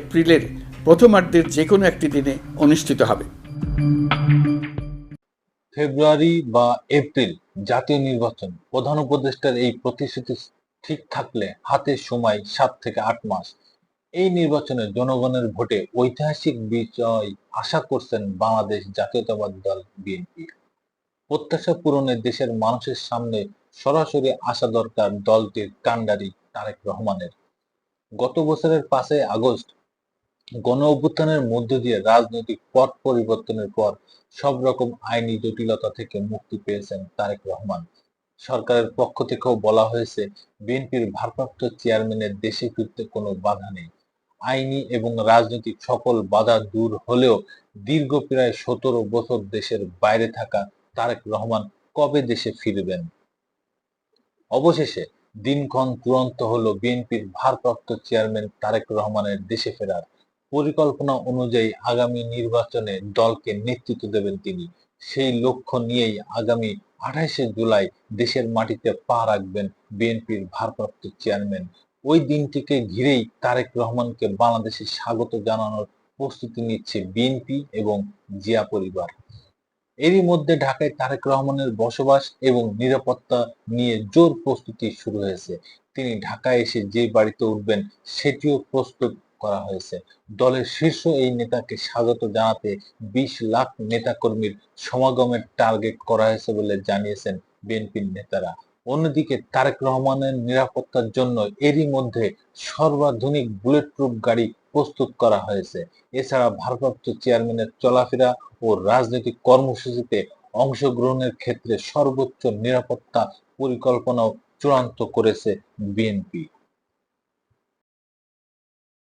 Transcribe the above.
এপ্রিলের প্রথমার্ধের যে কোনো একটি দিনে অনুষ্ঠিত হবে। ফেব্রুয়ারি বা এপ্রিল জাতীয় নির্বাচন। প্রধান উপদেষ্টার এই প্রতিশ্রুতি ঠিক থাকলে হাতে সময় সাত থেকে আট মাস। এই নির্বাচনে জনগণের ভোটে ঐতিহাসিক বিজয় আশা করছেন বাংলাদেশ জাতীয়তাবাদ দল বিএনপি। প্রত্যাশা পূরণে দেশের মানুষের সামনে সরাসরি আসা দরকার দলটির কাণ্ডারি তারেক রহমানের। গত বছরের পাঁচই আগস্ট গণ অভ্যুত্থানের মধ্য দিয়ে রাজনৈতিক পট পরিবর্তনের পর সব রকম আইনি জটিলতা থেকে মুক্তি পেয়েছেন তারেক রহমান। সরকারের পক্ষ থেকেও বলা হয়েছে, বিএনপির ভারপ্রাপ্ত চেয়ারম্যানের দেশে ফিরতে কোনো বাধা নেই। আইনি এবং রাজনৈতিক সকল বাধা দূর হলেও দীর্ঘ প্রায় সতেরো বছর দেশের বাইরে থাকা তারেক রহমান কবে দেশে ফিরবেন? অবশেষে দিনক্ষণ চূড়ান্ত হলো বিএনপির ভারপ্রাপ্ত চেয়ারম্যান তারেক রহমানের দেশে ফেরার। পরিকল্পনা অনুযায়ী আগামী নির্বাচনে দলকে নেতৃত্ব দেবেন তিনি। সেই লক্ষ্য নিয়েই আগামী আঠাশে জুলাই দেশের মাটিতে পা রাখবেন বিএনপির ভারপ্রাপ্ত চেয়ারম্যান। ওই দিনটিকে ঘিরেই তারেক রহমানকে বাংলাদেশে স্বাগত জানানোর প্রস্তুতি নিচ্ছে বিএনপি এবং জিয়া পরিবার। এরই মধ্যে ঢাকায় তারেক রহমানের বসবাস এবং নিরাপত্তা নিয়ে জোর প্রস্তুতি শুরু হয়েছে। তিনি ঢাকায় এসে যে বাড়িতে উঠবেন, সেটিও প্রস্তুত করা হয়েছে। দলের শীর্ষ এই নেতাকে স্বাগত জানাতে বিশ লাখ নেতাকর্মীর সমাগমের টার্গেট করা হয়েছে বলে জানিয়েছেন বিএনপির নেতারা। অন্যদিকে তারেক রহমানের নিরাপত্তার জন্য এরই মধ্যে সর্বাধুনিক বুলেট প্রুফ গাড়ি প্রস্তুত করা হয়েছে। এছাড়া ভারপ্রাপ্ত চেয়ারম্যানের চলাফেরা ও রাজনৈতিক কর্মসূচিতে অংশগ্রহণের ক্ষেত্রে সর্বোচ্চ নিরাপত্তা পরিকল্পনাও চূড়ান্ত করেছে বিএনপি।